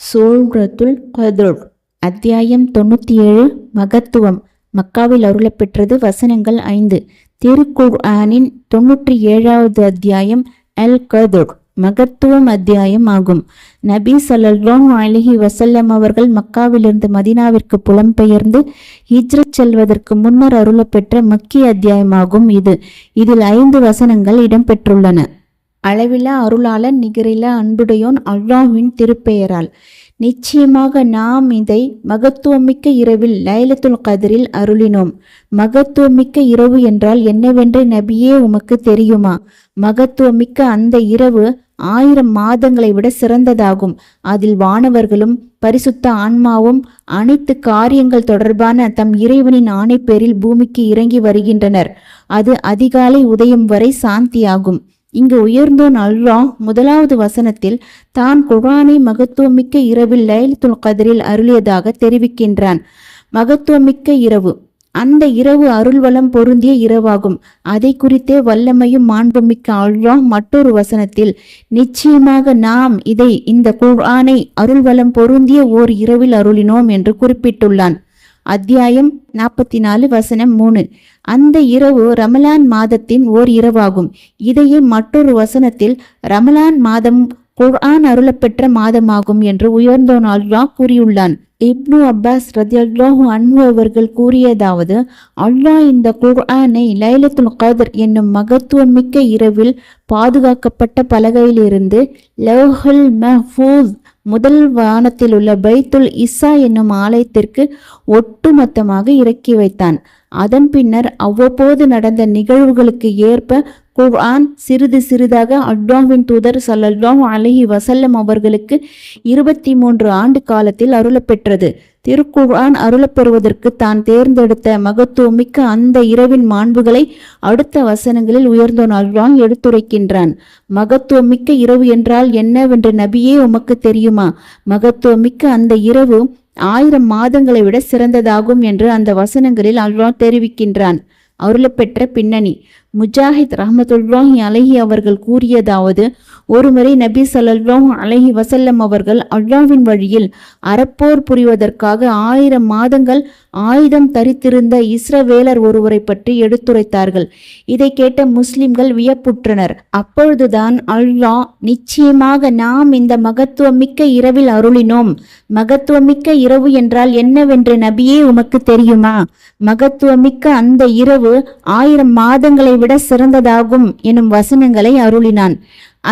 சூழ்ரத்துல் கதுர் அத்தியாயம் தொண்ணூற்றி ஏழு மகத்துவம். மக்காவில் அருளப்பெற்றது வசனங்கள் ஐந்து. திருக்குர் ஆனின் தொன்னூற்றி ஏழாவது அத்தியாயம் அல் கதுர் மகத்துவம் அத்தியாயம் ஆகும். நபி ஸல்லல்லாஹு அலிஹி வசல்லம் அவர்கள் மக்காவிலிருந்து மதீனாவிற்கு புலம்பெயர்ந்து ஹிஜ்ரத் செல்வதற்கு முன்னர் அருளப்பெற்ற மக்கிய அத்தியாயமாகும் இது. இதில் ஐந்து வசனங்கள் இடம்பெற்றுள்ளன. அளவில அருளால நிகரிலா அன்புடையோன் அல்லாஹ்வின் திருப்பெயரால். நிச்சயமாக நாம் இதை மகத்துவமிக்க இரவில் லைலத்துல் கதிரில் அருளினோம். மகத்துவமிக்க இரவு என்றால் என்னவென்று நபியே உமக்கு தெரியுமா? மகத்துவமிக்க அந்த இரவு ஆயிரம் மாதங்களை விட சிறந்ததாகும். அதில் வானவர்களும் பரிசுத்த ஆன்மாவும் அனைத்து காரியங்கள் தொடர்பான தம் இறைவனின் ஆணை பேரில் பூமிக்கு இறங்கி வருகின்றனர். அது அதிகாலை உதயம் வரை சாந்தியாகும். இங்கு உயர்ந்தோன் அல்லாஹ் முதலாவது வசனத்தில் தான் குரானை மகத்துவமிக்க இரவில் லைலத்துல் கதிரில் அருளியதாக தெரிவிக்கின்றான். மகத்துவமிக்க இரவு. அந்த இரவு அருள்வளம் பொருந்திய இரவாகும். அதை குறித்தே வல்லமையும் மாண்புமிக்க அல்லாஹ் மற்றொரு வசனத்தில் நிச்சயமாக நாம் இதை இந்த குர்ஆனை அருள்வளம் பொருந்திய ஓர் இரவில் அருளினோம் என்று குறிப்பிட்டுள்ளான். அத்தியாயம் நாற்பத்தி நாலு வசனம் மூணு. அந்த இரவு ரமலான் மாதத்தின் ஓர் இரவாகும். இதையே மற்றொரு வசனத்தில் ரமலான் மாதம் குர்ஆன் அருளப்பெற்ற மாதமாகும் என்று உயர்ந்தோன் அல்லாஹ் கூறியுள்ளான். இப்னு அப்பாஸ் ரதியல்லாஹு அன்பு அவர்கள் கூறியதாவது அல்லாஹ் இந்த குர்ஆனை லைலத்துல் கதர் என்னும் மகத்துவமிக்க இரவில் பாதுகாக்கப்பட்ட பலகையிலிருந்து லவ்ஹுல் மஹூஸ் முதல் வானத்தில் உள்ள பைத்துல் இஸ்ஸா என்னும் ஆலயத்திற்கு ஒட்டுமொத்தமாக இறக்கி வைத்தான். அதன் பின்னர் அவ்வப்போது நடந்த நிகழ்வுகளுக்கு ஏற்ப குர்ஆன் சிறிது சிறிதாக அல்லாஹ்வின் தூதர் சல்லல்லாஹு அலஹி வசல்லம் அவர்களுக்கு இருபத்தி மூன்று ஆண்டு காலத்தில் அருளப்பெற்றது. திருக்குர்ஆன் அருளப்பெறுவதற்கு தான் தேர்ந்தெடுத்த மகத்துவமிக்க அந்த இரவின் மாண்புகளை அடுத்த வசனங்களில் உயர்ந்தோன் அல்வான் எடுத்துரைக்கின்றான். மகத்துவமிக்க இரவு என்றால் என்னவென்று நபியே உமக்கு தெரியுமா? மகத்துவமிக்க அந்த இரவு ஆயிரம் மாதங்களை விட சிறந்ததாகும் என்று அந்த வசனங்களில் அல்வான் தெரிவிக்கின்றான். அருளப்பெற்ற பின்னணி. முஜாஹித் ரஹமத்துல்லாஹி அலஹி அவர்கள் கூறியதாவது ஒருமுறை நபி ஸல்லல்லாஹு அலஹி வசல்லம் அவர்கள் அல்லாஹ்வின் வழியில் அறப்போர் புரிவதற்காக ஆயிரம் மாதங்கள் ஆயுதம் தரித்திருந்த இஸ்ரவேலர் ஒருவரை பற்றி எடுத்துரைத்தார்கள். இதை கேட்ட முஸ்லிம்கள் வியப்புற்றனர். அப்பொழுதுதான் அல்லாஹ் நிச்சயமாக நாம் இந்த மகத்துவமிக்க இரவில் அருளினோம். மகத்துவமிக்க இரவு என்றால் என்னவென்று நபியே உமக்கு தெரியுமா? மகத்துவமிக்க அந்த இரவு ஆயிரம் மாதங்களை விட சிறந்ததாகும் எனும் வசனங்களை அருளினான்.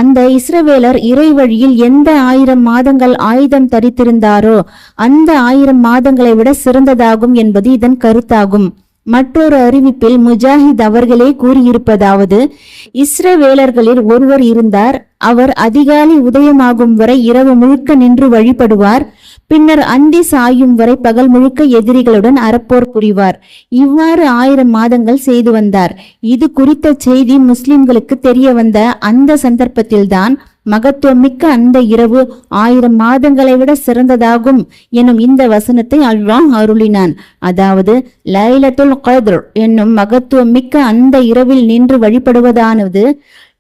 அந்த இஸ்ரவேலர் இறை வழியில் எந்த ஆயிரம் மாதங்கள் ஆயுதம் தரித்திருந்தாரோ அந்த ஆயிரம் மாதங்களை விட சிறந்ததாகும் என்பது இதன் கருத்தாகும். மற்றொரு அறிவிப்பில் முஜாஹித் அவர்களே கூறியிருப்பதாவது இஸ்ரவேலர்களில் ஒருவர் இருந்தார் அவர் அதிகாலை உதயமாகும் வரை இரவு முழுக்க நின்று வழிபடுவார் பின்னர் அந்தி சாயும் வரை பகல் முழுக்க எதிரிகளுடன் அறப்போர் புரிவார். இவ்வாறு ஆயிரம் மாதங்கள் செய்து வந்தார். இது குறித்த செய்தி முஸ்லிம்களுக்கு தெரிய வந்த அந்த சந்தர்ப்பத்தில்தான் மகத்துவமிக்க அந்த இரவு ஆயிரம் மாதங்களை விட சிறந்ததாகும் எனும் இந்த வசனத்தை அல்வாங் அருளினான். அதாவது லைலத்துல் கதர் என்னும் மகத்துவமிக்க அந்த இரவில் நின்று வழிபடுவதானது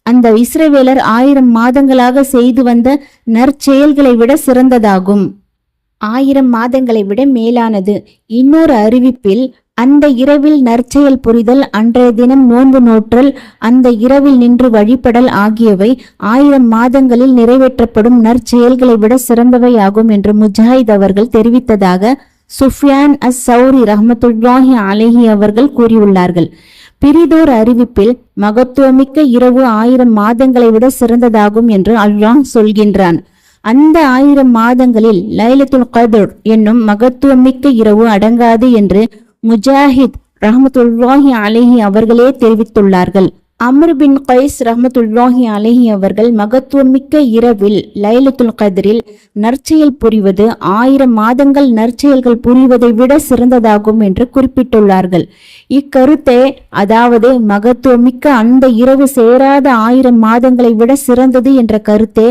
அந்த இஸ்ரவேலர் ஆயிரம் மாதங்களாக செய்து வந்த நற்செயல்களை விட சிறந்ததாகும். ஆயிரம் மாதங்களை விட மேலானது. இன்னொரு அறிவிப்பில் அந்த இரவில் நற்செயல் புரிதல் அன்றைய தினம் நோன்பு நோற்றல் அந்த இரவில் நின்று வழிபடல் ஆகியவை ஆயிரம் மாதங்களில் நிறைவேற்றப்படும் நற்செயல்களை விட சிறந்தவையாகும் என்று முஜாஹித் அவர்கள் தெரிவித்ததாக சுஃபியான் அஸ் சௌரி ரஹமத்துல்லாஹி அலேஹி அவர்கள் கூறியுள்ளார்கள். பிரிதோர் அறிவிப்பில் மகத்துவமிக்க இரவு ஆயிரம் மாதங்களை விட சிறந்ததாகும் என்று அல்லாஹ் சொல்கின்றான். அந்த ஆயிரம் மாதங்களில் லைலத்துல் கத்ர் என்னும் மகத்துவமிக்க இரவு அடங்காது என்று முஜாஹித் ரஹமத்துல்லாஹி அலைஹி அவர்களே தெரிவித்துள்ளார்கள். அமர் பின் கைஸ் ரஹமத்துல்லாஹி அலஹி அவர்கள் மகத்துவமிக்க இரவில் லைலத்துல் கதிரில் நற்செயல் புரிவது ஆயிரம் மாதங்கள் நற்செயல்கள் புரிவதை விட சிறந்ததாகும் என்று குறிப்பிட்டுள்ளார்கள். இக்கருத்தை அதாவது மகத்துவமிக்க அந்த இரவு சேராத ஆயிரம் மாதங்களை விட சிறந்தது என்ற கருத்தே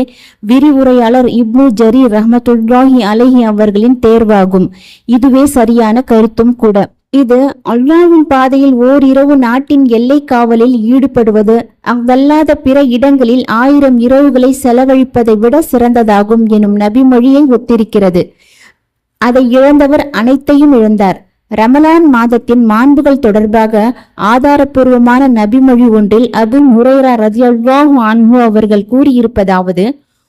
விரிவுரையாளர் இப்னு ஜரி ரஹமத்துல்லாஹி அலஹி அவர்களின் தேர்வாகும். இதுவே சரியான கருத்தும் கூட. இது அல்லாவின் பாதையில் ஓரிரவு நாட்டின் எல்லை காவலில் ஈடுபடுவது. அங்கல்லாத பிற இடங்களில் ஆயிரம் இரவுகளை செலவழிப்பதை விட சிறந்ததாகும் எனும் நபிமொழியை ஒத்திருக்கிறது. அதை இழந்தவர் அனைத்தையும் இழந்தார். ரமலான் மாதத்தின் மாண்புகள் தொடர்பாக ஆதாரப்பூர்வமான நபிமொழி ஒன்றில் அபு முரேரா ரஜியல்வாஹு அன்ஹு அவர்கள் கூறியிருப்பதாவது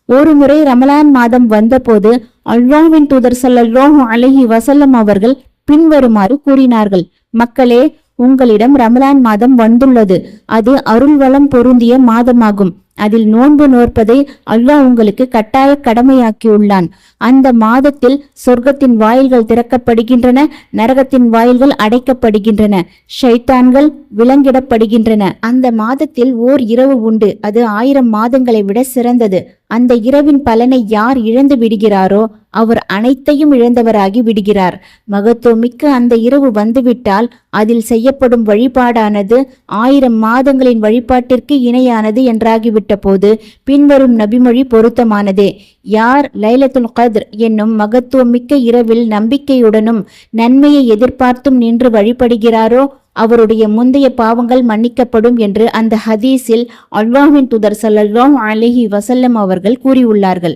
ஒருமுறை ரமலான் மாதம் வந்தபோது அல்வாவின் தூதர் ஸல்லல்லாஹு அலஹி வசல்லம் அவர்கள் பின்வருமாறு கூறினார்கள். மக்களே உங்களிடம் ரமலான் மாதம் வந்துள்ளது. அது அருள்வளம் பொருந்திய மாதமாகும். அதில் நோன்பு நோற்பதை அல்லாஹ் உங்களுக்கு கட்டாய கடமையாக்கியுள்ளான். அந்த மாதத்தில் சொர்க்கத்தின் வாயில்கள் திறக்கப்படுகின்றன நரகத்தின் வாயில்கள் அடைக்கப்படுகின்றன ஷைத்தான்கள் விலங்கிடப்படுகின்றன. அந்த மாதத்தில் ஓர் இரவு உண்டு. அது ஆயிரம் மாதங்களை விட சிறந்தது. அந்த இரவின் பலனை யார் இழந்து விடுகிறாரோ அவர் அனைத்தையும் இழந்தவராகி விடுகிறார். மகத்துவமிக்க அந்த இரவு வந்துவிட்டால் அதில் செய்யப்படும் வழிபாடானது ஆயிரம் மாதங்களின் வழிபாட்டிற்கு இணையானது என்றாகிவிட்ட போது பின்வரும் நபிமொழி பொருத்தமானதே. யார் லைலத்துல் கத்ர் என்னும் மகத்துவமிக்க இரவில் நம்பிக்கையுடனும் நன்மையை எதிர்பார்த்தும் நின்று வழிபடுகிறாரோ அவருடைய முந்தைய பாவங்கள் மன்னிக்கப்படும் என்று அந்த ஹதீஸில் அல்வாவின் தூதர் ஸல்லல்லாஹு அலிஹி வசல்லம் அவர்கள் கூறியுள்ளார்கள்.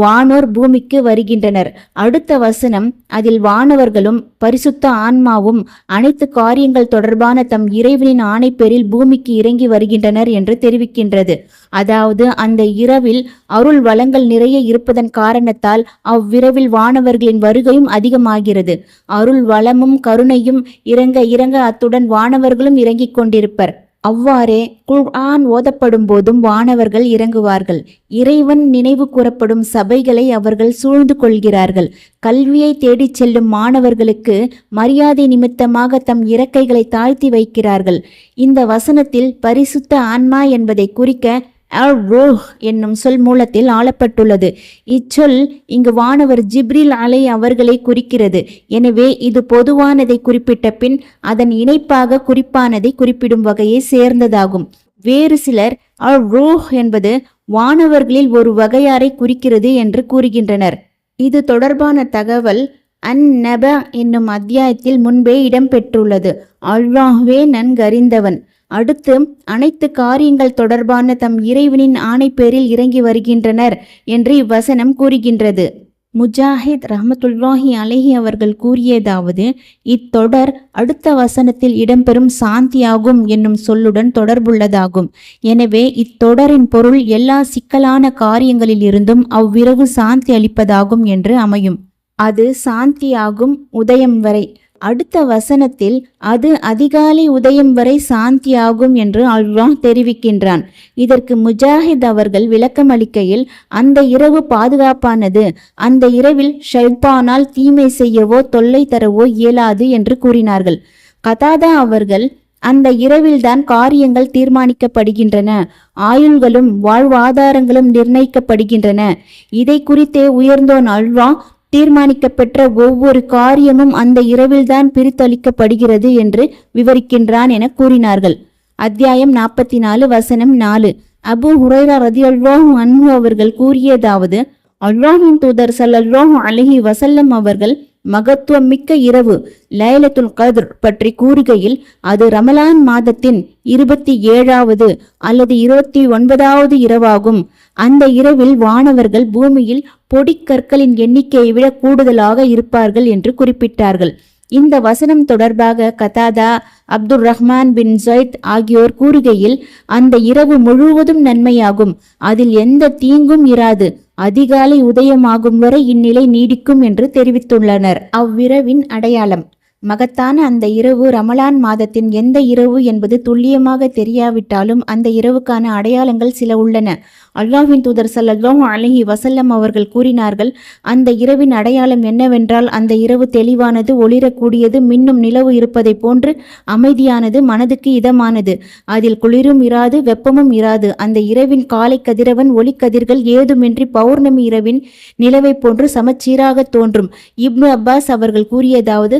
வானோர் பூமிக்கு வருகின்றனர். அடுத்த வசனம் அதில் வானவர்களும் பரிசுத்த ஆன்மாவும் அனைத்து காரியங்கள் தொடர்பான தம் இறைவனின் ஆணைப்பேரில் பூமிக்கு இறங்கி வருகின்றனர் என்று தெரிவிக்கின்றது. அதாவது அந்த இரவில் அருள் வளங்கள் நிறைய இருப்பதன் காரணத்தால் அவ்விரவில் வானவர்களின் வருகையும் அதிகமாகிறது. அருள் வளமும் கருணையும் இறங்க இறங்க அத்துடன் வானவர்களும் இறங்கிக் கொண்டிருப்பர். அவ்வாறே குர்ஆன் ஓதப்படும் போதும் வானவர்கள் இறங்குவார்கள். இறைவன் நினைவு கூறப்படும் சபைகளை அவர்கள் சூழ்ந்து கொள்கிறார்கள். கல்வியை தேடிச் செல்லும் மாணவர்களுக்கு மரியாதை நிமித்தமாக தம் இறக்கைகளை தாழ்த்தி வைக்கிறார்கள். இந்த வசனத்தில் பரிசுத்த ஆன்மா என்பதை குறிக்க அல் ரோஹ் என்னும் சொல் மூலத்தில் ஆளப்பட்டுள்ளது. இச்சொல் இங்கு வானவர் ஜிப்ரில் அலை அவர்களை குறிக்கிறது. எனவே இது பொதுவானதை குறிப்பிட்ட பின் அதன் இணைப்பாக குறிப்பானதை குறிப்பிடும் வகையை சேர்ந்ததாகும். வேறு சிலர் அல் ரோஹ் என்பது வானவர்களில் ஒரு வகையாரை குறிக்கிறது என்று கூறுகின்றனர். இது தொடர்பான தகவல் அன் நப என்னும் அத்தியாயத்தில் முன்பே இடம்பெற்றுள்ளது. அல்லாஹ்வே நன்கறிந்தவன். அடுத்து அனைத்து காரியங்கள் தொடர்பான தம் இறைவனின் ஆணைப்பேரில் இறங்கி வருகின்றனர் என்று இவ்வசனம் கூறுகின்றது. முஜாஹித் ரஹமத்துல்லாஹி அலஹி அவர்கள் கூறியதாவது இத்தொடர் அடுத்த வசனத்தில் இடம்பெறும் சாந்தியாகும் என்னும் சொல்லுடன் தொடர்புள்ளதாகும். எனவே இத்தொடரின் பொருள் எல்லா சிக்கலான காரியங்களில் இருந்தும் அவ்விரவு சாந்தி அளிப்பதாகும் என்று அமையும். அது சாந்தியாகும் உதயம் வரை அடுத்த வசனத்தில் அது அதிகாலை உதயம் வரை சாந்தியாகும் என்று அல்வா தெரிவிக்கின்றான். இதற்கு முஜாஹித் அவர்கள் விளக்கமளிக்கையில் அந்த இரவு பாதுகாப்பானது அந்த இரவில் ஷைத்தானால் தீமை செய்யவோ தொல்லை தரவோ இயலாது என்று கூறினார்கள். கதாதா அவர்கள் அந்த இரவில்தான் காரியங்கள் தீர்மானிக்கப்படுகின்றன ஆயுள்களும் வாழ்வாதாரங்களும் நிர்ணயிக்கப்படுகின்றன. இதை குறித்தே உயர்ந்தோன் அல்வா தீர்மானிக்கப்பெற்ற ஒவ்வொரு காரியமும் அந்த இரவில்தான் பிரித்தளிக்கப்படுகிறது என்று விவரிக்கின்றான் என கூறினார்கள். அத்தியாயம் நாற்பத்தி நாலு வசனம் நாலு. அபு ஹுரைரா ரதியல்லாஹு அன்ஹு அவர்கள் கூறியதாவது அல்வாஹின் தூதர் சல் அல்வாஹு அலஹி வசல்லம் அவர்கள் மகத்துவம் மிக்க இரவு. லைலத்துல் கதிர் பற்றி கூறுகையில் அது ரமலான் மாதத்தின் இருபத்தி ஏழாவது அல்லது இருபத்தி ஒன்பதாவது இரவாகும். அந்த இரவில் வானவர்கள் பூமியில் பொடிக்கற்களின் எண்ணிக்கையை விட கூடுதலாக இருப்பார்கள் என்று குறிப்பிட்டார்கள். இந்த வசனம் தொடர்பாக கதாதா அப்துர் ரஹ்மான் பின் ஜொய்த் ஆகியோர் கூறுகையில் அந்த இரவு முழுவதும் நன்மையாகும். அதில் எந்த தீங்கும் இராது. அதிகாலை உதயமாகும் வரை இந்நிலை நீடிக்கும் என்று தெரிவித்துள்ளனர். அவ்விரவின் அடையாளம். மகத்தான அந்த இரவு ரமலான் மாதத்தின் எந்த இரவு என்பது துல்லியமாக தெரியாவிட்டாலும் அந்த இரவுக்கான அடையாளங்கள் சில உள்ளன. அல்லாஹின் தூதர் ஸல்லல்லாஹு அலஹி வசல்லம் அவர்கள் கூறினார்கள் அந்த இரவின் அடையாளம் என்னவென்றால் அந்த இரவு தெளிவானது ஒளிரக்கூடியது மின்னும் நிலவு இருப்பதைப் போன்று அமைதியானது மனதுக்கு இதமானது. அதில் குளிரும் இராது வெப்பமும் இராது. அந்த இரவின் காலை கதிரவன் ஒளிக்கதிர்கள் ஏதுமின்றி பௌர்ணமி இரவின் நிலவைப் போன்று சமச்சீராக தோன்றும். இப்னு அப்பாஸ் அவர்கள் கூறியதாவது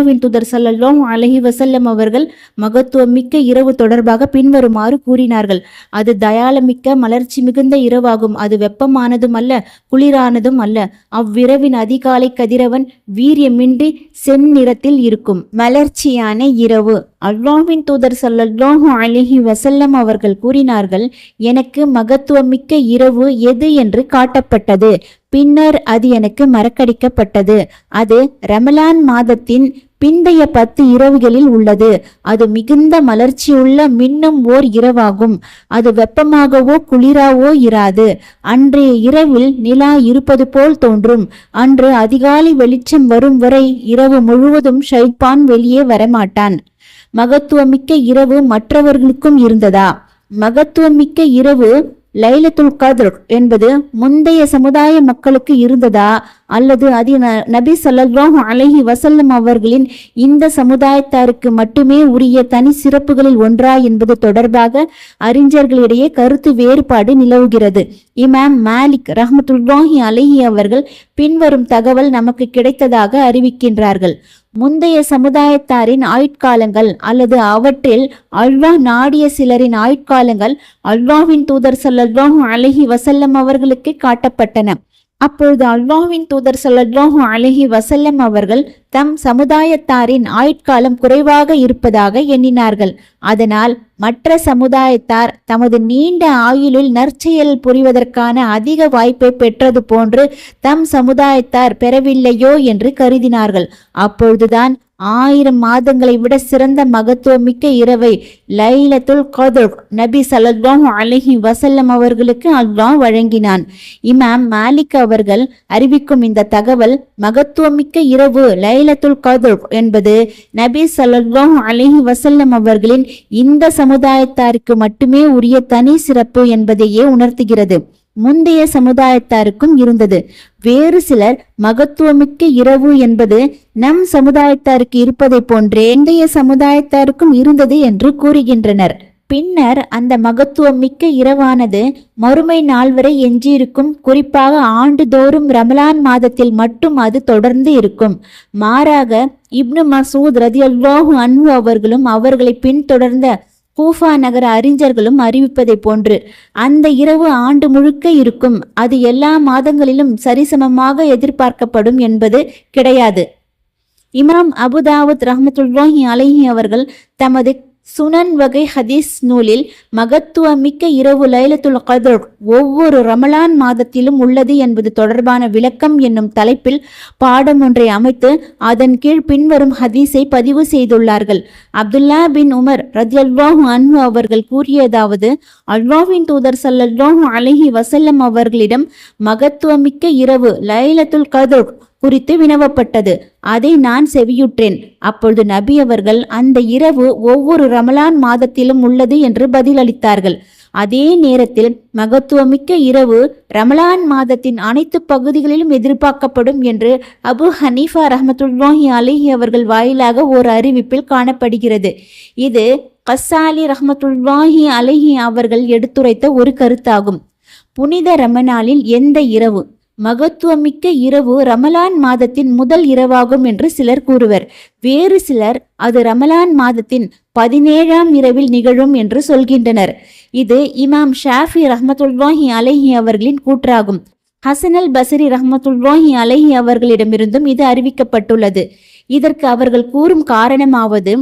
அல்லாவின் தூதர் ஸல்லல்லாஹு அலஹி வசல்லம் அவர்கள் மகத்துவம் மிக்க இரவு தொடர்பாக பின்வருமாறு கூறினார்கள். அது தயாளமிக்க மலர்ச்சி மிகுந்த இரவாகும். அது வெப்பமானதும் அல்ல குளிரானதும் அல்ல. அவ்விரவின் அதிகாலை கதிரவன் வீரியமின்றி செந்நிறத்தில் இருக்கும். மலர்ச்சியான இரவு. அல்லாவின் தூதர் சல்லல்லாஹு அலிஹி வசல்லம் அவர்கள் கூறினார்கள் எனக்கு மகத்துவமிக்க இரவு எது என்று காட்டப்பட்டது. பின்னர் அது எனக்கு மறக்கடிக்கப்பட்டது. அது ரமலான் மாதத்தின் பிந்தைய பத்து இரவுகளில் உள்ளது. அது மிகுந்த மலர்ச்சியுள்ள மின்னும் ஓர் இரவாகும். அது வெப்பமாகவோ குளிராவோ இராது. அன்றைய இரவில் நிலா இருப்பது போல் தோன்றும். அன்று அதிகாலை வெளிச்சம் வரும் வரை இரவு முழுவதும் ஷைப்பான் வெளியே வரமாட்டான். மகத்துவமிக்க இரவு மற்றவர்களுக்கும் இருந்ததா? மகத்துவமிக்க இரவு லைலத்துல் கத்ர் என்பது முந்தைய சமுதாய மக்களுக்கு இருந்ததா? அல்லது அது ந- நபி ஸல்லல்லாஹு அலஹி வசல்லம் அவர்களின் இந்த சமுதாயத்தாருக்கு மட்டுமே உரிய தனி சிறப்புகளில் ஒன்றா என்பது தொடர்பாக அறிஞர்களிடையே கருத்து வேறுபாடு நிலவுகிறது. இமாம் மாலிக் ரஹமத்துல்லாஹி அலஹி அவர்கள் பின்வரும் தகவல் நமக்கு கிடைத்ததாக அறிவிக்கின்றார்கள். முந்தைய சமுதாயத்தாரின் ஆயுட்காலங்கள் அல்லது அவற்றில் அல்வா நாடிய சிலரின் ஆயுட்காலங்கள் அல்வாவின் தூதர் ஸல்லல்லாஹு அழகி வசல்லம் அவர்களுக்கு காட்டப்பட்டன. அப்பொழுது அல்வாவின் தூதர் ஸல்லல்லாஹு அழகி வசல்லம் அவர்கள் தம் சமுதாயத்தாரின் ஆயுட்காலம் குறைவாக இருப்பதாக எண்ணினார்கள். அதனால் மற்ற சமுதாயத்தார் தமது நீண்ட ஆயுளில் நற்செயல் புரிவதற்கான அதிக வாய்ப்பை பெற்றது போன்று தம் சமுதாயத்தார் பெறவில்லையோ என்று கருதினார்கள். அப்பொழுதுதான் ஆயிரம் மாதங்களை விட சிறந்த மகத்துவமிக்க இரவை லைலத்துல் கத்ர் நபி ஸல்லல்லாஹு அலைஹி வசல்லம் அவர்களுக்கு அல்லாஹ் வழங்கினான். இமாம் மாலிக் அவர்கள் அறிவிக்கும் இந்த தகவல் மகத்துவமிக்க இரவு லைலத்துல் கத்ர் என்பது நபி ஸல்லல்லாஹு அலைஹி வசல்லம் அவர்களின் இந்த சமுதாயத்தாருக்கு மட்டுமே உரிய தனி சிறப்பு என்பதையே உணர்த்துகிறது. முந்தைய சமுதாயத்தாருக்கும் இருந்தது. வேறு சிலர் மகத்துவமிக்க இரவு என்பது நம் சமுதாயத்தாருக்கு இருப்பதை போன்றே இன்றைய சமுதாயத்தாருக்கும் இருந்தது என்று கூறுகின்றனர். பின்னர் அந்த மகத்துவம் மிக்க இரவானது மறுமை நாள் வரை எஞ்சியிருக்கும். குறிப்பாக ஆண்டுதோறும் ரமலான் மாதத்தில் மட்டும் அது தொடர்ந்து இருக்கும். மாறாக இப்னு மசூத் ரதியல்லாஹு அன்பு அவர்களும் அவர்களை பின்தொடர்ந்த கூஃபா நகர அறிஞர்களும் அறிவிப்பதை போன்று அந்த இரவு ஆண்டு முழுக்க இருக்கும் அது எல்லா மாதங்களிலும் சரிசமமாக எதிர்பார்க்கப்படும் என்பது கிடையாது. இமாம் அபுதாவுத் ரஹமத்துல்லாஹி அலைஹி அவர்கள் தமது சுனன் வகை ஹதீஸ் நூலில் மகத்துவமிக்க இரவு லைலத்துல் கதர் ஒவ்வொரு ரமலான் மாதத்திலும் உள்ளது என்பது தொடர்பான விளக்கம் என்னும் தலைப்பில் பாடம் ஒன்றை அமைத்து அதன் கீழ் பின்வரும் ஹதீஸை பதிவு செய்துள்ளார்கள். அப்துல்லா பின் உமர் ரத்யல்லாஹு அன்பு அவர்கள் கூறியதாவது அல்வாவின் தூதர் ஸல்லல்லாஹு அலஹி வசல்லம் அவர்களிடம் மகத்துவமிக்க இரவு லைலத்துல் கதர் குறித்து வினவப்பட்டது. அதை நான் செவியுற்றேன். அப்பொழுது நபி அவர்கள் அந்த இரவு ஒவ்வொரு ரமலான் மாதத்திலும் உள்ளது என்று பதிலளித்தார்கள். அதே நேரத்தில் மகத்துவமிக்க இரவு ரமலான் மாதத்தின் அனைத்து பகுதிகளிலும் எதிர்பார்க்கப்படும் என்று அபு ஹனீஃபா ரஹமத்துல்லாஹி அலிஹி அவர்கள் வாயிலாக ஒரு அறிவிப்பில் காணப்படுகிறது. இது கசாலி ரஹமத்துல்லாஹி அலிஹி அவர்கள் எடுத்துரைத்த ஒரு கருத்தாகும். புனித ரமணாலில் எந்த இரவு மகத்துவமிக்க இரவு ரமலான் மாதத்தின் முதல் இரவாகும் என்று சிலர் கூறுவர். வேறு சிலர் அது ரமலான் மாதத்தின் பதினேழாம் இரவில் நிகழும் என்று சொல்கின்றனர். இது இமாம் ஷாஃபி ரஹ்மத்துல்லாஹி அலைஹி அவர்களின் கூற்றாகும். ஹசன் அல் பசரி ரஹ்மத்துல்லாஹி அலைஹி அவர்களிடமிருந்தும் இது அறிவிக்கப்பட்டுள்ளது. இதற்கு அவர்கள் கூறும் காரணமாவது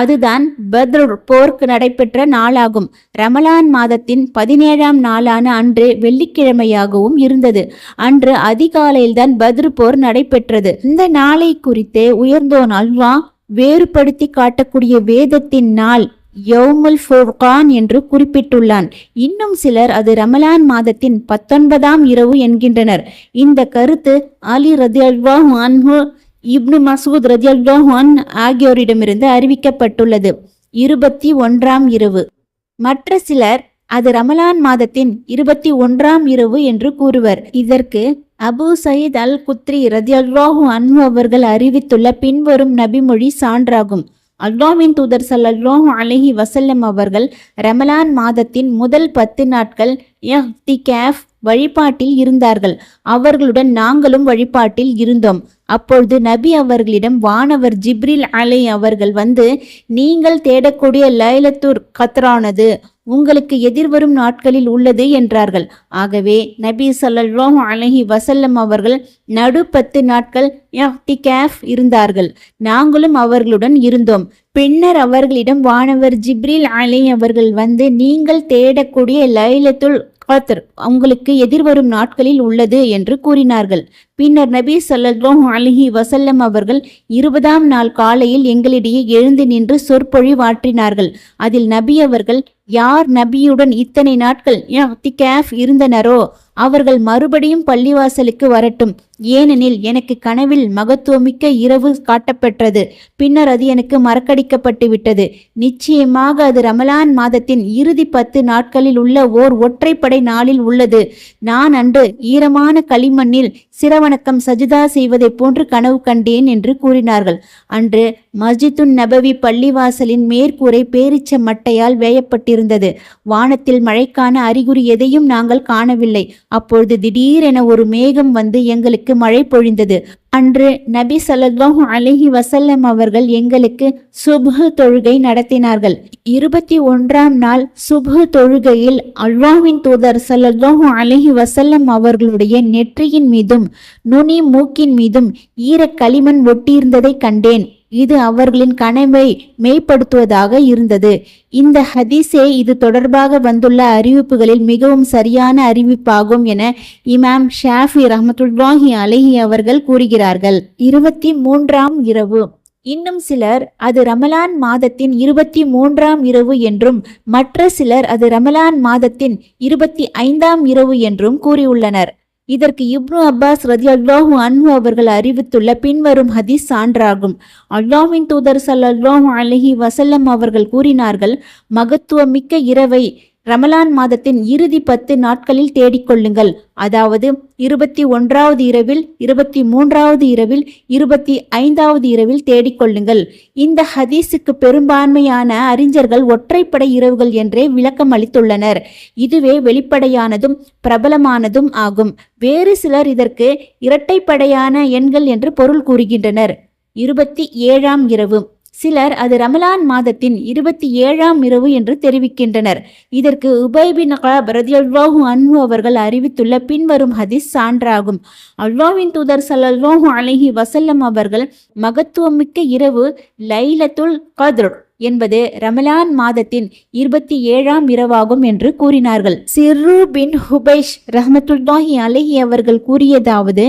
அதுதான் பத்ருர் போர்க் நடைபெற்ற நாளாகும். ரமலான் மாதத்தின் பதினேழாம் நாளான அன்று வெள்ளிக்கிழமையாகவும் இருந்தது. அன்று அதிகாலையில்தான் பத்ரு போர் நடைபெற்றது. இந்த நாளை குறித்தே உயர்ந்தோன் அல்வா வேறுபடுத்தி காட்டக்கூடிய வேதத்தின் நாள் யௌமுல் ஃபுர்கான் என்று குறிப்பிட்டுள்ளான். இன்னும் சிலர் அது ரமலான் மாதத்தின் பத்தொன்பதாம் இரவு என்கின்றனர். இந்த கருத்து அலி ரதியல்வாஹு அன்ஹு இப்னு மசூத் ரதியல்வாஹு அன் ஆகியோரிடமிருந்து அறிவிக்கப்பட்டுள்ளது. இருபத்தி ஒன்றாம் இரவு. மற்ற சிலர் அது ரமலான் மாதத்தின் இருபத்தி ஒன்றாம் இரவு என்று கூறுவர். இதற்கு அபு சயீத் அல் குத்ரி ரதியல்வாஹு அன்பு அவர்கள் அறிவித்துள்ள பின்வரும் நபிமொழி சான்றாகும். அல்லாஹ்வின் தூதர் ஸல்லல்லாஹு அலஹி வசல்லம் அவர்கள் ரமலான் மாதத்தின் முதல் பத்து நாட்கள் இஹ்திகாஃப் வழிபாட்டில் இருந்தார்கள். அவர்களுடன் நாங்களும் வழிபாட்டில் இருந்தோம். அப்பொழுது நபி அவர்களிடம் வானவர் ஜிப்ரில் அலை அவர்கள் வந்து நீங்கள் தேடக்கூடிய லைலத்துர் கத்ரானது உங்களுக்கு எதிர்வரும் நாட்களில் உள்ளது என்றார்கள். ஆகவே நபி ஸல்லல்லாஹு அலஹி வசல்லம் அவர்கள் நடு பத்து நாட்கள் கேஃப் இருந்தார்கள். நாங்களும் அவர்களுடன் இருந்தோம். பின்னர் அவர்களிடம் வானவர் ஜிப்ரில் அலை அவர்கள் வந்து நீங்கள் தேடக்கூடிய லைலத்துல் கத்ர் உங்களுக்கு எதிர்வரும் நாட்களில் உள்ளது என்று கூறினார்கள். பின்னர் நபி ஸல்லல்லாஹு அலிஹி வசல்லம் அவர்கள் இருபதாம் நாள் காலையில் எங்களிடையே எழுந்து நின்று சொற்பொழிவாற்றினார்கள் அதில் நபி அவர்கள் யார் நபியுடன் இத்தனை நாட்கள் கேஃப் இருந்தனரோ அவர்கள் மறுபடியும் பள்ளிவாசலுக்கு வரட்டும். ஏனெனில் எனக்கு கனவில் மகத்துவமிக்க இரவு காட்டப்பெற்றது. பின்னர் அது எனக்கு மறக்கடிக்கப்பட்டு விட்டது. நிச்சயமாக அது ரமலான் மாதத்தின் இறுதி பத்து நாட்களில் உள்ள ஓர் ஒற்றைப்படை நாளில் உள்ளது. நான் அன்று ஈரமான களிமண்ணில் வணக்கம் சஜிதா செய்வதைப் போன்று கனவு கண்டேன் என்று கூறினார்கள். அன்று மஸ்ஜிதுன் நபவி பள்ளிவாசலின் மேற்கூரை பேரிச்ச மட்டையால் வேயப்பட்டிருந்தது. வானத்தில் மழைக்கான அறிகுறி எதையும் நாங்கள் காணவில்லை. அப்பொழுது திடீரென ஒரு மேகம் வந்து எங்களுக்கு மழை பொழிந்தது. அன்று நபி ஸல்லல்லாஹு அலைஹி வசல்லம் அவர்கள் எங்களுக்கு சுபு தொழுகை நடத்தினார்கள். இருபத்தி ஒன்றாம் நாள் சுபு தொழுகையில் அல்வாவின் தூதர் ஸல்லல்லாஹு அலைஹி வசல்லம் அவர்களுடைய நெற்றியின் மீதும் நுனி மூக்கின் மீதும் ஈர களிமண் ஒட்டியிருந்ததை கண்டேன். இது அவர்களின் கனவை மெய்ப்படுத்துவதாக இருந்தது. இந்த ஹதீஸே இது தொடர்பாக வந்துள்ள அறிவிப்புகளில் மிகவும் சரியான அறிவிப்பாகும் என இமாம் ஷாஃபி ரஹமத்துல்லாஹி அலஹி அவர்கள் கூறுகிறார்கள். இருபத்தி மூன்றாம் இரவு. இன்னும் சிலர் அது ரமலான் மாதத்தின் இருபத்தி மூன்றாம் இரவு என்றும் மற்ற சிலர் அது ரமலான் மாதத்தின் இருபத்தி ஐந்தாம் இரவு என்றும் கூறியுள்ளனர். இதற்கு இப்னு அப்பாஸ் ரதி அல்லாஹூ அன்பு அவர்கள் அறிவித்துள்ள பின்வரும் ஹதீஸ் சான்றாகும். அல்லாஹின் தூதர் ஸல்லல்லாஹு அலஹி வசல்லம் அவர்கள் கூறினார்கள் மகத்துவமிக்க இரவை ரமலான் மாதத்தின் இறுதி பத்து நாட்களில் தேடிக்கொள்ளுங்கள் அதாவது இருபத்தி ஒன்றாவது இரவில் இருபத்தி மூன்றாவது இரவில் இருபத்தி ஐந்தாவது இரவில் தேடிக்கொள்ளுங்கள் இந்த ஹதீஸுக்கு பெரும்பான்மையான அறிஞர்கள் ஒற்றைப்படை இரவுகள் என்றே விளக்கம் அளித்துள்ளனர். இதுவே வெளிப்படையானதும் பிரபலமானதும் ஆகும். வேறு சிலர் இதற்கு இரட்டைப்படையான எண்கள் என்று பொருள் கூறுகின்றனர். இருபத்தி ஏழாம் இரவு. சிலர் அது ரமலான் மாதத்தின் இருபத்தி ஏழாம் இரவு என்று தெரிவிக்கின்றனர். இதற்கு உபய்பின் ரதியல்வாஹு அன்ஹு அவர்கள் அறிவித்துள்ள பின்வரும் ஹதீஸ் சான்றாகும். அல்வாவின் தூதர் சல்லல்வாஹு அலைஹி வசல்லம் அவர்கள் மகத்துவமிக்க இரவு லைலத்துல் கத்ர் என்பது ரமலான் மாதத்தின் இருபத்தி ஏழாம் இரவாகும் என்று கூறினார்கள். சிறு பின் ஹுபைஷ் ரஹமத்துல்லாஹி அலஹி அவர்கள் கூறியதாவது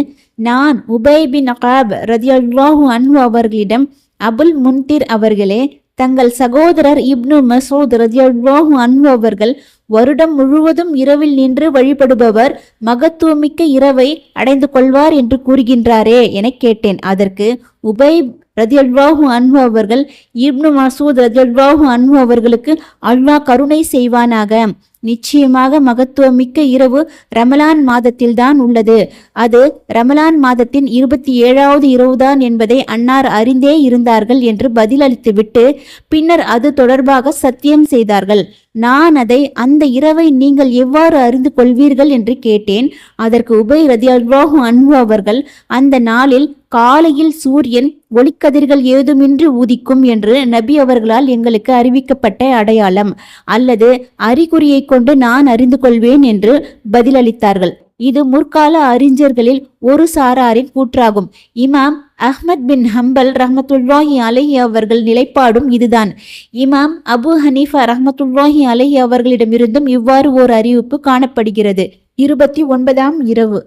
நான் உபய் பின் அகாப் ரதியல்லாஹு அன்ஹு அவர்களிடம் அபுல் முன்திர் அவர்களே தங்கள் சகோதரர் இப்னு மசூத் ரதியல்லாஹு அன்பு அவர்கள் வருடம் முழுவதும் இரவில் நின்று வழிபடுபவர் மகத்துவமிக்க இரவை அடைந்து கொள்வார் என்று கூறுகின்றாரே என கேட்டேன். அதற்கு உபை ரதியல்வாஹு அன்பு அவர்கள் இப்னு மசூத் ரதியல்வாஹு அன்பு அவர்களுக்கு அல்லாஹ் கருணை செய்வானாக. நிச்சயமாக மகத்துவமிக்க இரவு ரமலான் மாதத்தில்தான் உள்ளது. அது ரமலான் மாதத்தின் இருபத்தி ஏழாவது இரவுதான் என்பதை அன்னார் அறிந்தே இருந்தார்கள் என்று பதிலளித்துவிட்டு பின்னர் அது தொடர்பாக சத்தியம் செய்தார்கள். நான் அதை அந்த இரவை நீங்கள் எவ்வாறு அறிந்து கொள்வீர்கள் என்று கேட்டேன். அதற்கு உபை ரதியல்வாஹு அன்பு அவர்கள் அந்த நாளில் காலையில் சூரியன் ஒளிக்கதிர்கள் ஏதுமின்றி உதிக்கும் என்று நபி அவர்களால் எங்களுக்கு அறிவிக்கப்பட்ட அடையாளம். அல்லது அறிகுறியை கொண்டு நான் அறிந்து கொள்வேன் என்று பதிலளித்தார்கள். இது முற்கால அறிஞர்களில் ஒரு சாராரின் கூற்றாகும். இமாம் அஹ்மத் பின் ஹம்பல் ரஹமத்துல்லாஹி அலஹி அவர்கள் நிலைப்பாடும் இதுதான். இமாம் அபு ஹனீஃபா ரஹமத்துல்லாஹி அலஹி அவர்களிடமிருந்தும் இவ்வாறு ஓர் அறிவிப்பு காணப்படுகிறது. இருபத்தி ஒன்பதாம் இரவு.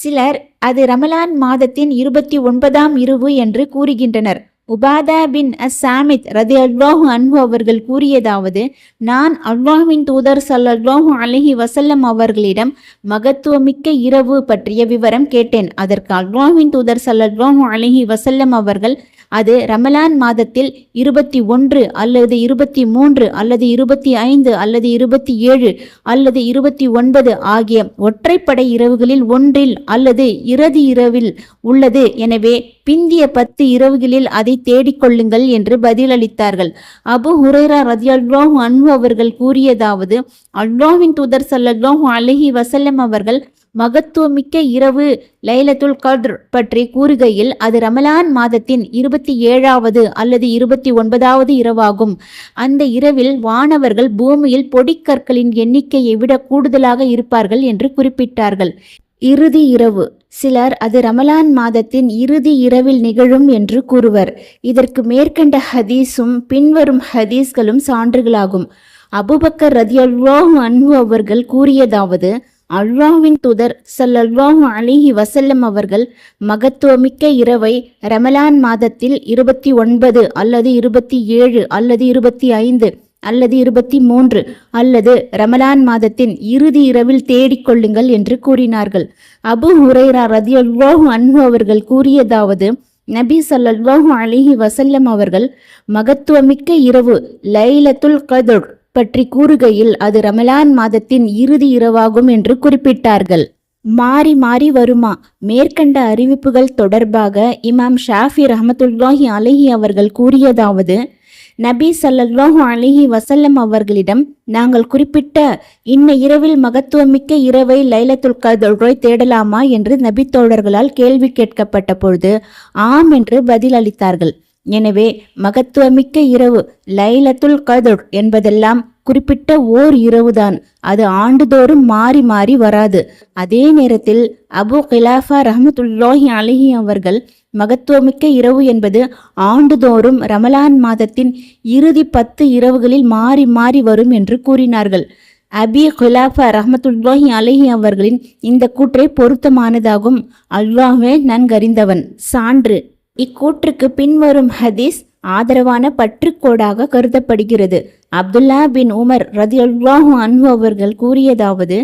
சிலர் அது ரமலான் மாதத்தின் இருபத்தி ஒன்பதாம் இரவு என்று கூறுகின்றனர். உபாதா பின் அஸ்ஸாமித் ரதி அல்வாஹு அன்பு அவர்கள் கூறியதாவது நான் அல்வாஹுவின் தூதர் ஸல்லல்லாஹு அலஹி வசல்லம் அவர்களிடம் மகத்துவமிக்க இரவு பற்றிய விவரம் கேட்டேன். அதற்கு அல்வாஹுவின் தூதர் ஸல்லல்லாஹு அலஹி வசல்லம் அவர்கள் அது ரமலான் மாதத்தில் இருபத்தி ஒன்று அல்லது இருபத்தி மூன்று அல்லது இருபத்தி ஐந்து அல்லது இருபத்தி ஏழு அல்லது இருபத்தி ஒன்பது ஆகிய ஒற்றைப்படை இரவுகளில் ஒன்றில் அல்லது இறுதி இரவில் உள்ளது. எனவே பிந்திய பத்து இரவுகளில் அதை தேடிக்கொள்ளுங்கள் என்று பதிலளித்தார்கள். அபு ஹுரைரா ரதியல்லாஹு அன்பு அவர்கள் கூறியதாவது அல்லாஹ்வின் தூதர் ஸல்லல்லாஹு அலஹி வசல்லம் அவர்கள் மகத்துவமிக்க இரவு லைலத்துல் கத்ர் பற்றி கூறுகையில் அது ரமலான் மாதத்தின் இருபத்தி ஏழாவது அல்லது இருபத்தி ஒன்பதாவது இரவாகும். அந்த இரவில் வானவர்கள் பூமியில் பொடிக்கற்களின் எண்ணிக்கையை விட கூடுதலாக இருப்பார்கள் என்று குறிப்பிட்டார்கள். இறுதி இரவு. சிலர் அது ரமலான் மாதத்தின் இறுதி இரவில் நிகழும் என்று கூறுவர். இதற்கு மேற்கண்ட ஹதீஸும் பின்வரும் ஹதீஸ்களும் சான்றுகளாகும். அபுபக்கர் ரதியோ அன்பு அவர்கள் கூறியதாவது அல்லாஹ்வின் தூதர் சல்லல்லாஹு அலிஹி வசல்லம் அவர்கள் மகத்துவமிக்க இரவை ரமலான் மாதத்தில் இருபத்தி ஒன்பது அல்லது இருபத்தி ஏழு அல்லது இருபத்தி ஐந்து அல்லது இருபத்தி மூன்று அல்லது ரமலான் மாதத்தின் இறுதி இரவில் தேடிக்கொள்ளுங்கள் என்று கூறினார்கள். அபு ஹுரைரா ரதியல்லாஹு அன்பு அவர்கள் கூறியதாவது நபி சல்லல்லாஹு அலிஹி வசல்லம் அவர்கள் மகத்துவமிக்க இரவு லைலத்துல் கதுர் பற்றி கூறுகையில் அது ரமலான் மாதத்தின் இறுதி இரவாகும் என்று குறிப்பிட்டார்கள். மாறி மாறி வருமா? மேற்கண்ட அறிவிப்புகள் தொடர்பாக இமாம் ஷாஃபி ரஹமத்துல்லாஹி அலஹி அவர்கள் கூறியதாவது நபி ஸல்லல்லாஹு அலிஹி வசல்லம் அவர்களிடம் நாங்கள் குறிப்பிட்ட இன்ன இரவில் மகத்துவமிக்க இரவை லைலத்துல் கத்ரை தேடலாமா? என்று நபி தோழர்களால் கேள்வி கேட்கப்பட்ட பொழுது ஆம் என்று பதிலளித்தார்கள். எனவே மகத்துவமிக்க இரவு லைலத்துல் கதுர் என்பதெல்லாம் குறிப்பிட்ட ஓர் இரவுதான். அது ஆண்டுதோறும் மாறி மாறி வராது. அதே நேரத்தில் அபு கிலாஃபா ரஹமத்துல்லாஹி அலிஹி அவர்கள் மகத்துவமிக்க இரவு என்பது ஆண்டுதோறும் ரமலான் மாதத்தின் இறுதி பத்து இரவுகளில் மாறி மாறி வரும் என்று கூறினார்கள். அபி குலாஃபா ரஹமத்துல்லாஹி அலஹி அவர்களின் இந்த கூற்றை பொருத்தமானதாகும். அல்லாஹே நன்கறிந்தவன். சான்று. இக்கூற்றுக்கு பின்வரும் ஹதீஸ் ஆதரவான பற்றுக்கோடாக கருதப்படுகிறது. அப்துல்லா பின் உமர் ரதியுல்லாஹு அன்பு அவர்கள் கூறியதாவது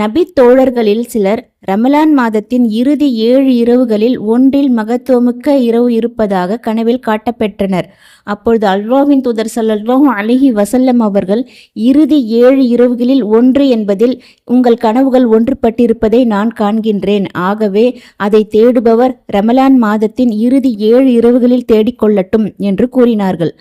நபி தோழர்களில் சிலர் ரமலான் மாதத்தின் இறுதி ஏழு இரவுகளில் ஒன்றில் மகத்துவமிக்க இரவு இருப்பதாக கனவில் காட்டப்பெற்றனர். அப்பொழுது அல்வாவின் தூதர் ஸல்லல்லாஹு அலிஹி வசல்லம் அவர்கள் இறுதி ஏழு இரவுகளில் ஒன்று என்பதில் உங்கள் கனவுகள் ஒன்றுபட்டிருப்பதை நான் காண்கின்றேன். ஆகவே அதை தேடுபவர் ரமலான் மாதத்தின் இறுதி ஏழு இரவுகளில் தேடிக்கொள்ளட்டும் என்று கூறினார்கள்.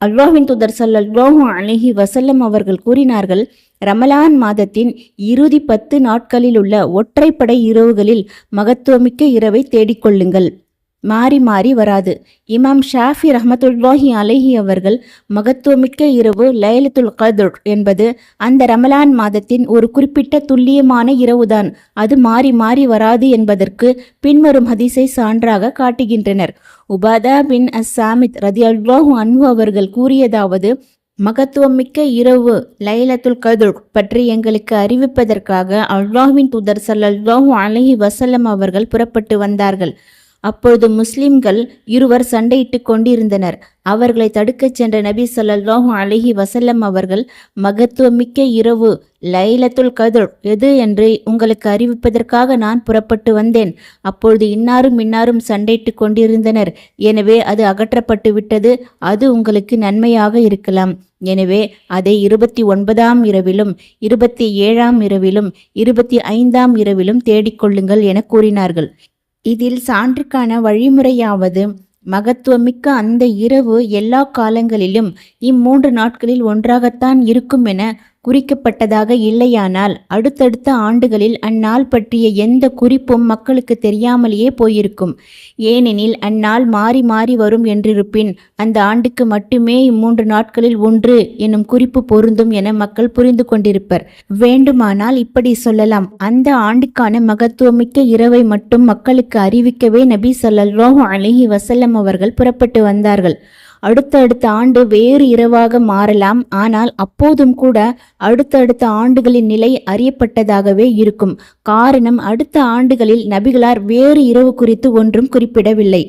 அல்வாவின் தூதர் ஸல்லல்லாஹு அலைஹி வசல்லம் அவர்கள் கூறினார்கள் ரமலான் மாதத்தின் இறுதி பத்து நாட்களில் உள்ள ஒற்றைப்படை இரவுகளில் மகத்துவமிக்க இரவை தேடிக்கொள்ளுங்கள் மாறி மாறி வராது. இமாம் ஷாஃபி ரஹமத்துல்லாஹி அலைஹி அவர்கள் மகத்துவமிக்க இரவு லயலத்துல் கதுர் என்பது அந்த ரமலான் மாதத்தின் ஒரு குறிப்பிட்ட துல்லியமான இரவுதான். அது மாறி மாறி வராது என்பதற்கு பின்வரும் ஹதீஸை சான்றாக காட்டுகின்றனர். உபாதா பின் அஸ் சாமித் ரதி அல்வாஹு அன்பு அவர்கள் கூறியதாவது மகத்துவமிக்க இரவு லைலத்துல் கதுர் பற்றி எங்களுக்கு அறிவிப்பதற்காக அல்லாஹ்வின் தூதர் ஸல்லல்லாஹு அலஹி வசல்லம் அவர்கள் புறப்பட்டு வந்தார்கள். அப்பொழுது முஸ்லிம்கள் இருவர் சண்டையிட்டு கொண்டிருந்தனர். அவர்களை தடுக்கச் சென்ற நபி ஸல்லல்லாஹு அழகி வசல்லம் அவர்கள் மகத்துவமிக்க இரவு லைலத்துல் கதுர் எது என்று உங்களுக்கு அறிவிப்பதற்காக நான் புறப்பட்டு வந்தேன். அப்பொழுது இன்னாரும் இன்னாரும் சண்டையிட்டு கொண்டிருந்தனர். எனவே அது அகற்றப்பட்டு விட்டது. அது உங்களுக்கு நன்மையாக இருக்கலாம். எனவே அதை இருபத்தி ஒன்பதாம் இரவிலும் இருபத்தி ஏழாம் இரவிலும் இருபத்தி ஐந்தாம் இரவிலும் தேடிக்கொள்ளுங்கள் என கூறினார்கள். இதில் சான்றுக்கான வழிமுறையாவது மகத்துவமிக்க அந்த இரவு எல்லா காலங்களிலும் இம்மூன்று நாட்களில் ஒன்றாகத்தான் இருக்கும் என குறிக்கப்பட்டதாக இல்லையானால் அடுத்தடுத்த ஆண்டுகளில் அந்நாள் பற்றிய எந்த குறிப்பும் மக்களுக்கு தெரியாமலேயே போயிருக்கும். ஏனெனில் அந்நாள் மாறி மாறி வரும் என்றிருப்பின் அந்த ஆண்டுக்கு மட்டுமே இம்மூன்று நாட்களில் ஒன்று என்னும் குறிப்பு பொருந்தும் என மக்கள் புரிந்து கொண்டிருப்பர். வேண்டுமானால் இப்படி சொல்லலாம். அந்த ஆண்டுக்கான மகத்துவமிக்க இரவை மட்டும் மக்களுக்கு அறிவிக்கவே நபி ஸல்லல்லாஹு அலிஹி வசல்லம் அவர்கள் புறப்பட்டு வந்தார்கள். அடுத்தடுத்த ஆண்டு வேறு இரவாக மாறலாம். ஆனால் அப்போதும் கூட அடுத்தடுத்த ஆண்டுகளின் நிலை அறியப்பட்டதாகவே இருக்கும். காரணம் அடுத்த ஆண்டுகளில் நபிகளார் வேறு இரவு குறித்து ஒன்றும் குறிப்பிடவில்லை.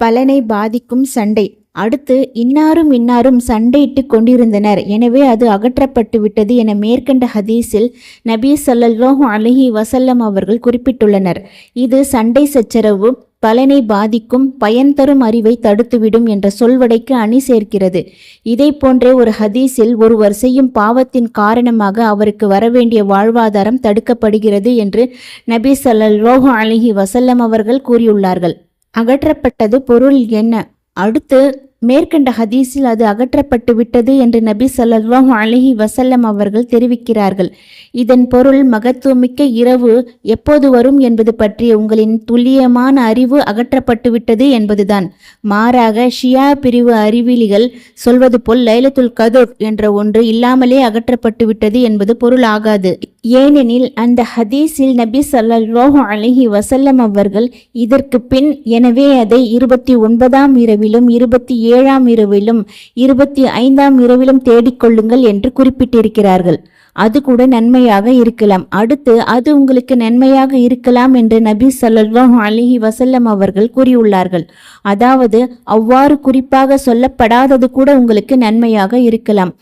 பலனை பாதிக்கும் சண்டை. அடுத்து இன்னாரும் இன்னாரும் சண்டையிட்டு கொண்டிருந்தனர். எனவே அது அகற்றப்பட்டு விட்டது என மேற்கண்ட ஹதீஸில் நபி சல்லல்லாஹு அலஹி வசல்லம் அவர்கள் குறிப்பிட்டுள்ளனர். இது சண்டை சச்சரவு பலனை பாதிக்கும் பயன் தரும் அறிவை தடுத்துவிடும் என்ற சொல்வடைக்கு அணி சேர்க்கிறது. இதை போன்றே ஒரு ஹதீஸில் ஒருவர் செய்யும் பாவத்தின் காரணமாக அவருக்கு வரவேண்டிய வாழ்வாதாரம் தடுக்கப்படுகிறது என்று நபி ஸல்லல்லாஹு அலிஹி வசல்லம் அவர்கள் கூறியுள்ளார்கள். அகற்றப்பட்டது பொருள் என்ன? அடுத்து மேற்கண்ட ஹதீஸில் அது அகற்றப்பட்டு விட்டது என்று நபி சல்லாஹ் அலைஹி வசல்லம் அவர்கள் தெரிவிக்கிறார்கள். இதன் பொருள் மகத்துவமிக்க இரவு எப்போது வரும் என்பது பற்றிய உங்களின் துல்லியமான அறிவு அகற்றப்பட்டு விட்டது என்பதுதான். மாறாக ஷியா பிரிவு அறிவிலிகள் சொல்வது போல் லைலத்துல் கதோர் என்ற ஒன்று இல்லாமலே அகற்றப்பட்டு விட்டது என்பது பொருள் ஆகாது ஏனெனில் அந்த ஹதீஸில் நபி ஸல்லல்லாஹு அலஹி வசல்லம் அவர்கள் இதற்கு பின் எனவே அதை இருபத்தி ஒன்பதாம் இரவிலும் இருபத்தி ஏழாம் இரவிலும் இருபத்தி ஐந்தாம் இரவிலும் தேடிக்கொள்ளுங்கள் என்று குறிப்பிட்டிருக்கிறார்கள். அது கூட நன்மையாக இருக்கலாம். அடுத்து அது உங்களுக்கு நன்மையாக இருக்கலாம் என்று நபி ஸல்லல்லாஹு அலிஹி வசல்லம் அவர்கள் கூறியுள்ளார்கள். அதாவது அவ்வாறு குறிப்பாக சொல்லப்படாதது கூட உங்களுக்கு நன்மையாக இருக்கலாம்.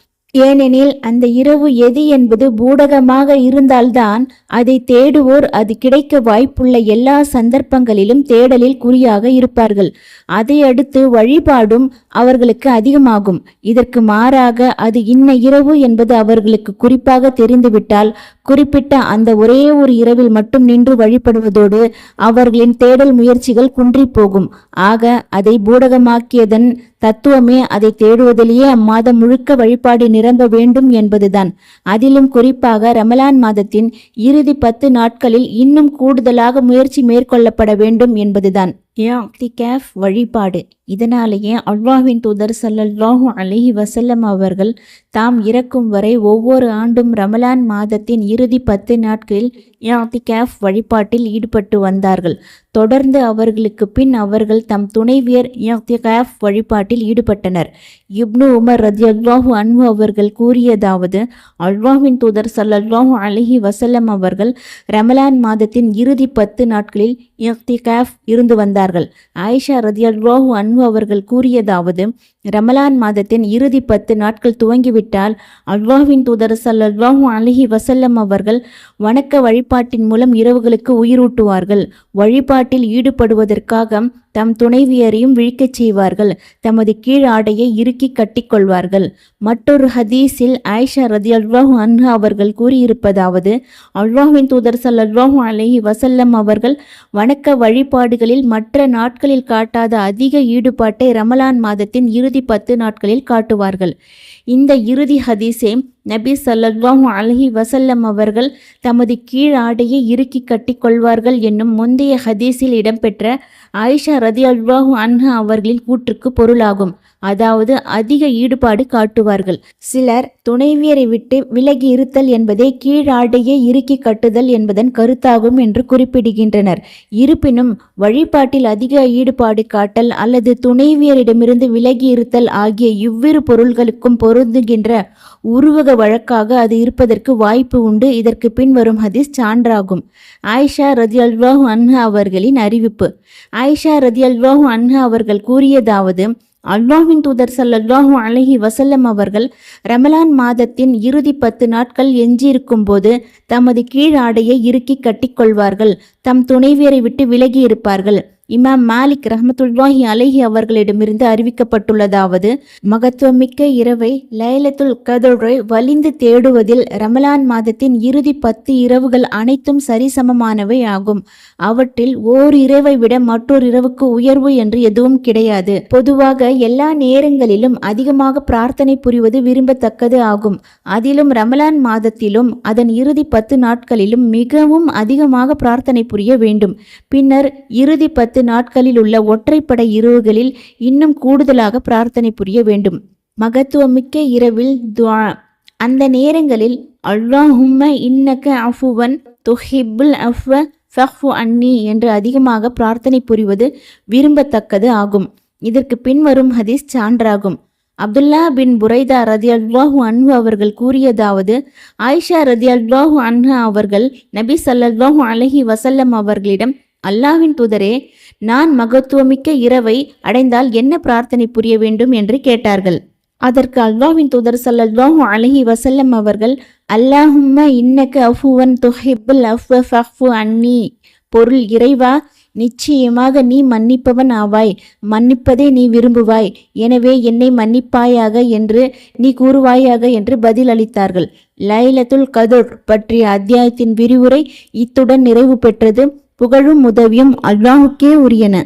ஏனெனில் அந்த இரவு எது என்பது பூடகமாக இருந்தால்தான் அதை தேடுவோர் அது கிடைக்க வாய்ப்புள்ள எல்லா சந்தர்ப்பங்களிலும் தேடலில் குறியாக இருப்பார்கள். அதை அடுத்து வழிபாடும் அவர்களுக்கு அதிகமாகும். இதற்கு மாறாக அது இன்ன இரவு என்பது அவர்களுக்கு குறிப்பாக தெரிந்துவிட்டால் குறிப்பிட்ட அந்த ஒரே ஒரு இரவில் மட்டும் நின்று வழிபடுவதோடு அவர்களின் தேடல் முயற்சிகள் குன்றிப் போகும். ஆக அதை பூடகமாக்கியதன் தத்துவமே அதை தேடுவதிலேயே அம்மாதம் முழுக்க வழிபாடு நிரம்ப வேண்டும் என்பதுதான். அதிலும் குறிப்பாக ரமலான் மாதத்தின் இறுதி பத்து நாட்களில் இன்னும் கூடுதலாக முயற்சி மேற்கொள்ளப்பட வேண்டும் என்பதுதான். இஅ்திகாஃப் வழிபாடு. இதனாலேயே அல்லாஹ்வின் தூதர் ஸல்லல்லாஹு அலஹி வசல்லம் அவர்கள் தாம் இறக்கும் வரை ஒவ்வொரு ஆண்டும் ரமலான் மாதத்தின் இறுதி பத்து நாட்களில் இஅ்திகாஃப் வழிபாட்டில் ஈடுபட்டு வந்தார்கள். தொடர்ந்து அவர்களுக்கு பின் அவர்கள் தம் துணைவியர் இஅ்திகாஃப் வழிபாட்டில் ஈடுபட்டனர். இப்னு உமர் ரதியல்லாஹு அன்பு அவர்கள் கூறியதாவது அல்லாஹ்வின் தூதர் ஸல்லல்லாஹு அலஹி வசல்லம் அவர்கள் ரமலான் மாதத்தின் இறுதி பத்து நாட்களில் இஅ்திகாஃப் இருந்து வந்தார் கூறுகிறார்கள் ஆயிஷா ரதியல்லாஹு அன்பு அவர்கள் கூறியதாவது ரமலான் மாதத்தின் இறுதி பத்து நாட்கள் துவங்கிவிட்டால் அல்வாவின் தூதர் ஸல்லல்லாஹு அலைஹி வசல்லம் அவர்கள் வணக்க வழிபாட்டின் மூலம் இரவுகளுக்கு உயிரூட்டுவார்கள். வழிபாட்டில் ஈடுபடுவதற்காக தம் துணைவியரையும் விழிக்கச் செய்வார்கள். தமது கீழ் ஆடையை இறுக்கி கட்டிக்கொள்வார்கள் மற்றொரு ஹதீஸில் ஆயிஷா ரதியல்லாஹு அன்ஹா அவர்கள் கூறியிருப்பதாவது அல்வாஹின் தூதர் ஸல்லல்லாஹு அலைஹி வசல்லம் அவர்கள் வணக்க வழிபாடுகளில் மற்ற நாட்களில் காட்டாத அதிக ஈடுபாட்டை ரமலான் மாதத்தின் இறுதி பத்து நாட்களில் காட்டுவார்கள். இந்த இறுதி ஹதீஸே நபி ஸல்லல்லாஹு அலஹி வசல்லம் அவர்கள் தமது கீழ் ஆடையை இறுக்கி கட்டிக்கொள்வார்கள் என்னும் முந்தைய ஹதீஸில் இடம்பெற்ற ஆயிஷா ரதி அல்வாஹு அன்ஹா அவர்களின் கூற்றுக்கு பொருளாகும். அதாவது அதிக ஈடுபாடு காட்டுவார்கள். சிலர் துணைவியரை விட்டு விலகி இருத்தல் என்பதே கீழ் ஆடையை இறுக்கி கட்டுதல் என்பதன் கருத்தாகும் என்று குறிப்பிடுகின்றனர். இருப்பினும் வழிபாட்டில் அதிக ஈடுபாடு காட்டல் அல்லது துணைவியரிடமிருந்து விலகி இருத்தல் ஆகிய இவ்விரு பொருள்களுக்கும் பொருந்துகின்ற உருவக வழக்காக அது இருப்பதற்கு வாய்ப்பு உண்டு. இதற்கு பின்வரும் ஹதீஸ் சான்றாகும். ஆயிஷா ரதி ரதியல்வாஹு அன்ஹா அவர்களின் அறிவிப்பு. ஆயிஷா ரதி ரதியல்வாஹு அன்ஹா அவர்கள் கூறியதாவது அல்லாஹின் தூதர் ஸல்லல்லாஹு அலஹி வசல்லம் அவர்கள் ரமலான் மாதத்தின் இறுதி பத்து நாட்கள் எஞ்சியிருக்கும் போது தமது கீழ் ஆடையை இறுக்கி கட்டிக்கொள்வார்கள் தம் துணைவியரை விட்டு விலகி இருப்பார்கள் இமாம் மாலிக் ரஹமத்துல்லாஹி அலைஹி அவர்களிடமிருந்து அறிவிக்கப்பட்டுள்ளதாவது மகத்துவமிக்க இரவை லைலத்துல் கதரை வலிந்து தேடுவதில் ரமலான் மாதத்தின் இறுதி பத்து இரவுகள் அனைத்தும் சரிசமமானவை ஆகும். அவற்றில் ஓர் இரவை விட மற்றொரு இரவுக்கு உயர்வு என்று எதுவும் கிடையாது. பொதுவாக எல்லா நேரங்களிலும் அதிகமாக பிரார்த்தனை புரிவது விரும்பத்தக்கது ஆகும். அதிலும் ரமலான் மாதத்திலும் அதன் இறுதி பத்து நாட்களிலும் மிகவும் அதிகமாக பிரார்த்தனை புரிய வேண்டும். பின்னர் இறுதி பத்து நாட்களில் உள்ள ஒற்றைப்படை இரவுகளில் இன்னும் கூடுதலாக பிரார்த்தனை புரிய வேண்டும். மகத்துவமிக்க இரவில் துவா. அந்த நேரங்களில் அல்லாஹும்ம இன்னக்க அஃபுவன் தொஹிபுல் அஃவ ஃபஹ்ஃபு அன்னி என்று அதிகமாக பிரார்த்தனை புரிவது விரும்பத்தக்கது ஆகும். இதற்கு பின்வரும் ஹதீஸ் சான்றாகும். அப்துல்லா பின் புரைதா ரதி அல்வாஹு அன்ஹு அவர்கள் கூறியதாவது ஆயிஷா ரதி அல்வாஹு அன்ஹா அவர்கள் நபி ஸல்லல்லாஹு அலஹி வசல்லம் அவர்களிடம் அல்லாஹ்வின் தூதரே நான் மகத்துவமிக்க இரவை அடைந்தால் என்ன பிரார்த்தனை புரிய வேண்டும் என்று கேட்டார்கள். அதற்கு அல்லாஹ்வின் தூதர் ஸல்லல்லாஹு அலஹி வசல்லம் அவர்கள் அல்லாஹும்ம இன்னக்கு அஃபுவன் துஹிபுல் அஃவ அன்னி. பொருள் இறைவா நிச்சயமாக நீ மன்னிப்பவன் ஆவாய். மன்னிப்பதை நீ விரும்புவாய். எனவே என்னை மன்னிப்பாயாக என்று நீ கூறுவாயாக என்று பதில் அளித்தார்கள். லைலத்துல் கதுர் பற்றிய அத்தியாயத்தின் விரிவுரை இத்துடன் நிறைவு பெற்றது. புகழும் உதவியும் அல்லாஹுக்கே உரியன.